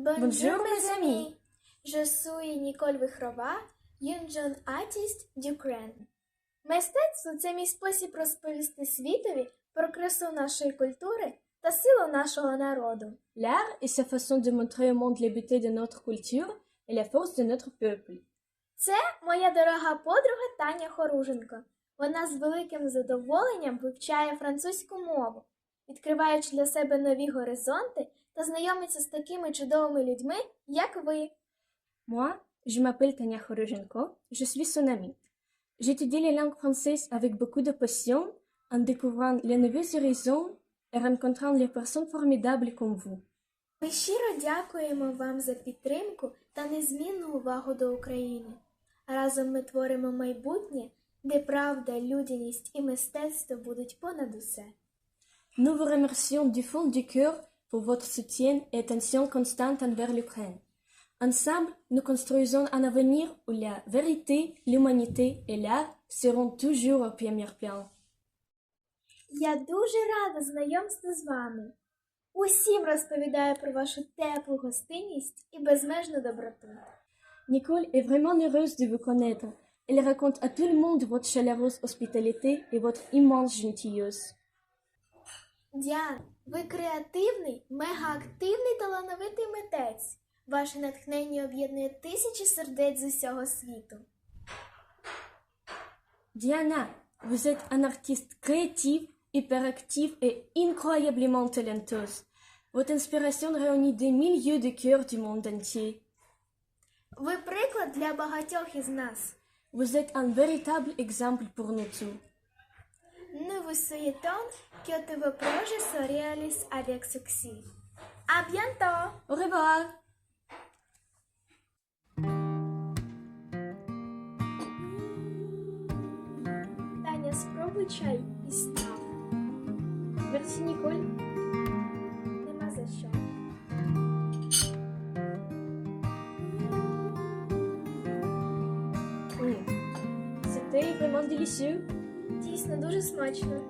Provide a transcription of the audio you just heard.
Bonjour, mes amis. Je suis Nicole Вихрова, jeune artiste d'Ukraine. Мистецтво це мій спосіб розповісти світові про красу нашої культури та силу нашого народу. L'art est sa façon de montrer au monde les beautés de notre culture et la force de notre peuple. Це моя дорога подруга Таня Хоруженко. Вона з великим задоволенням вивчає французьку мову, відкриваючи для себе нові горизонти та знайомиться з такими чудовими людьми, як ви. Moi, je m'appelle Tania Khorojenko, je suis son amie. J'étudie les langues françaises avec beaucoup de passion, en découvrant les nouveaux horizons et rencontrant les personnes formidables comme vous. Ми щиро дякуємо вам за підтримку та незмінну увагу до України. Разом ми творимо майбутнє, де правда, людяність і мистецтво будуть понад усе. Nous vous remercions du fond du cœur pour votre soutien et attention constante envers l'Ukraine. Ensemble, nous construisons un avenir où la vérité, l'humanité et l'art seront toujours au premier plan. Я дуже рада знайомству з вами. Усім розповідаю про вашу теплу гостинність і безмежну доброту. Nicole est vraiment heureuse de vous connaître. Elle raconte à tout le monde votre chaleureuse hospitalité et votre immense gentillesse. Діан, ви креативний, мегаактивний талановитий митець. Ваше натхнення об'єднує тисячі сердець з усього світу. Diana, vous êtes un artiste créatif, hyperactif et incroyablement talenteuse. Votre inspiration réunit des milliers de cœurs du monde entier. Ви приклад для багатьох із нас. Vous êtes un véritable exemple pour nous tous. Vous souhaitons que tous vos projets se réalisent avec succès. À bientôt! Au revoir! Таня, спробуй чай і став. Merci Nicole. Нема за що. Oui. C'était vraiment délicieux. Дійсно дуже смачно.